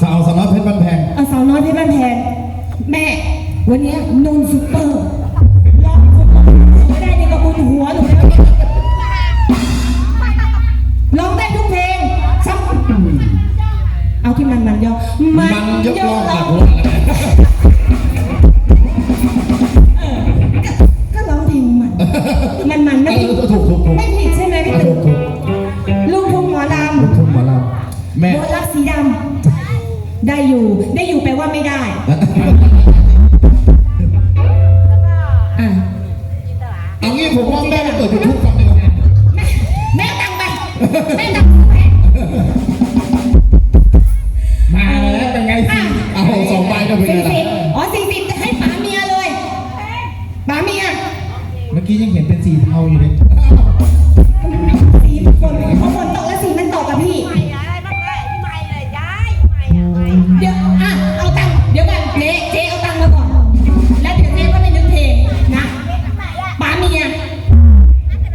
สาวสาวน้อยเพชรบันแพงสาวน้อยเพชรบันแพงแม่ วันนี้นนท์ซุปเปอร์ แม่ำโบลักสีดำได้อยู่ ได้อยู่แปลว่าไม่ได้ อะ เอางี้ผมว่าแม่ไปเปิดยูทูบฟังดีกว่าแม่ตังไปแม่ตังไปมาแล้วเป็นไงสิเอาสองใบก็เป็นไงสี่ล่ะสิบอ๋อสี่สิบจะให้ป๋าเมียเลยป๋าเมีย เมื่อกี้ยังเห็นเป็นสีเทาอยู่เลยสีฝ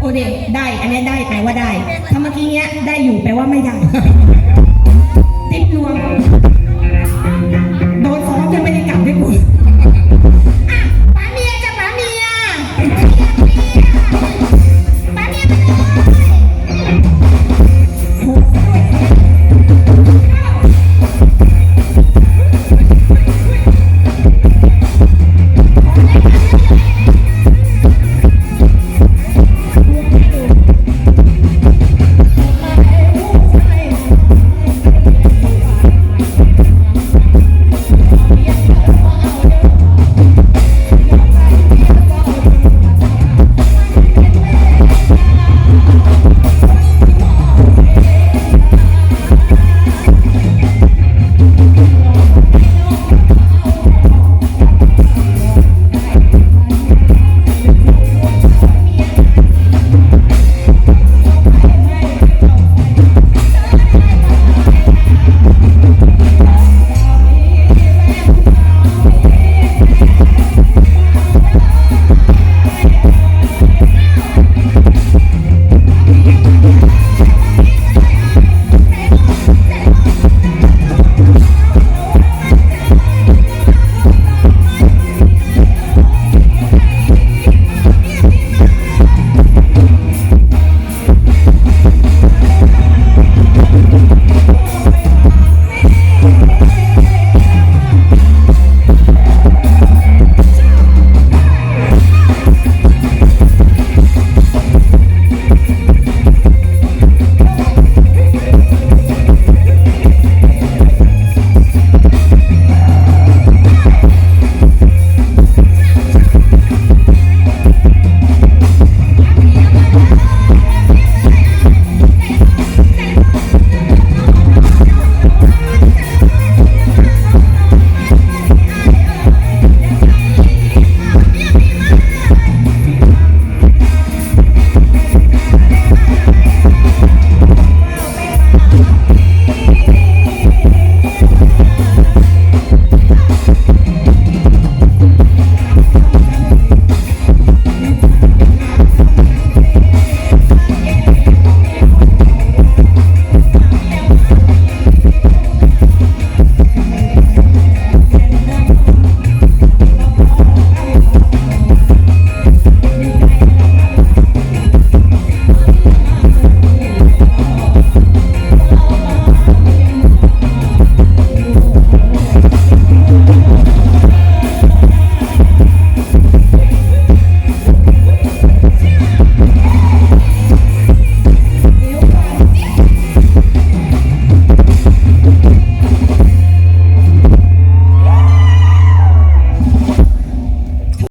ตัเด็ได้ อันนี้ได้แปลว่าได้ถ้าเมื่อกี้เนี้ยได้อยู่แปลว่าไม่ได้ติ๊บรวม